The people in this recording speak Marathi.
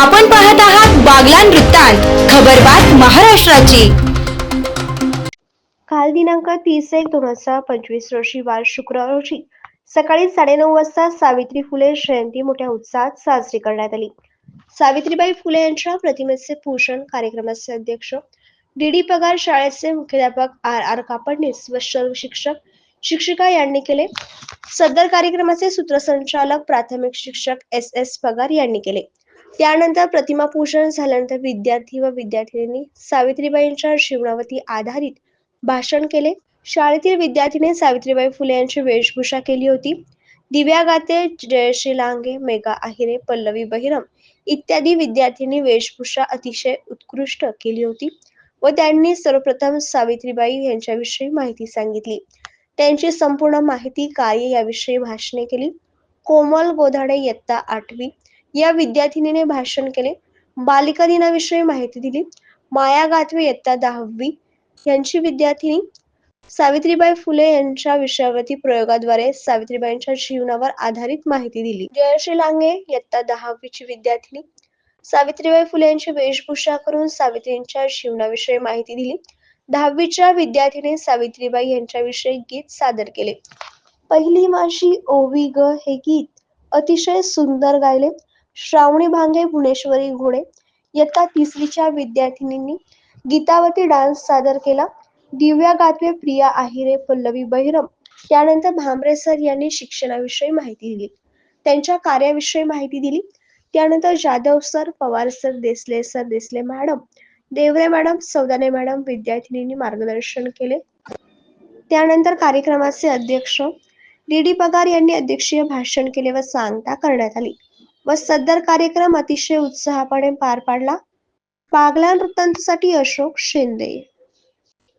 आपण पाहत आहात बागलान वृत्तांत खबरबात महाराष्ट्राची. काल दिनांक तीस एक दोन हजार पंचवीस रोजी वार शुक्रवार रोजी सकाळी साडेनऊ वाजता सावित्री फुले जयंती मोठ्या उत्साहात साजरी करण्यात आली. सावित्रीबाई फुले यांच्या प्रतिमेचे पूजन कार्यक्रमाचे अध्यक्ष डीडी पगार शाळेचे मुख्याध्यापक आर आर कापडणीस व सर्व शिक्षक शिक्षिका यांनी केले. सदर कार्यक्रमाचे सूत्रसंचालक प्राथमिक शिक्षक एस एस पगार यांनी केले. त्यानंतर प्रतिमा पूजन झाल्यानंतर विद्यार्थी व विद्यार्थिनींनी सावित्रीबाईंच्या जीवनावरती आधारित भाषण केले. शाळेतील विद्यार्थीने सावित्रीबाई फुले यांची वेशभूषा केली होती. दिव्या गाते जयश्री लांगे मेघा आहिरे पल्लवी बहिरम इत्यादी विद्यार्थ्यांनी वेशभूषा अतिशय उत्कृष्ट केली होती व त्यांनी सर्वप्रथम सावित्रीबाई यांच्याविषयी माहिती सांगितली. त्यांची संपूर्ण माहिती कार्य याविषयी भाषणे केली. कोमल गोधाडे इयत्ता आठवी या विद्यार्थिनीने भाषण केले. बालिका दिनाविषयी माहिती दिली. माया गाथवे इयत्ता दहावी यांची विद्यार्थिनी सावित्रीबाई फुले यांच्या विषयावरती प्रयोगाद्वारे सावित्रीबाईंच्या जीवनावर आधारित माहिती दिली. जयश्री लांगे इयत्ता दहावीची विद्यार्थिनी सावित्रीबाई फुले यांची वेशभूषा करून सावित्रींच्या जीवनाविषयी माहिती दिली. दहावीच्या विद्यार्थीने सावित्रीबाई यांच्याविषयी गीत सादर केले. पहिली माझी ओवी ग हे गीत अतिशय सुंदर गायले. श्रावणी भांगे भुवनेश्वरी घोडे इयत्ता तिसरीच्या विद्यार्थिनींनी गीतावती डान्स सादर केला. दिव्या गातवे प्रिया आहिरे पल्लवी बहिरम त्यानंतर भांबरे सर यांनी शिक्षणाविषयी माहिती दिली. त्यांच्या कार्याविषयी माहिती दिली. त्यानंतर Jadhav sir Pawar sir Desale sir Desale madam Deore madam Saudane madam विद्यार्थिनींनी मार्गदर्शन केले. त्यानंतर कार्यक्रमाचे अध्यक्ष डी डी पगार यांनी अध्यक्षीय भाषण केले व सांगता करण्यात आली. व सदर कार्यक्रम अतिशय उत्साहपणे पार पाडला. बागला नृत्यांसाठी अशोक शिंदे.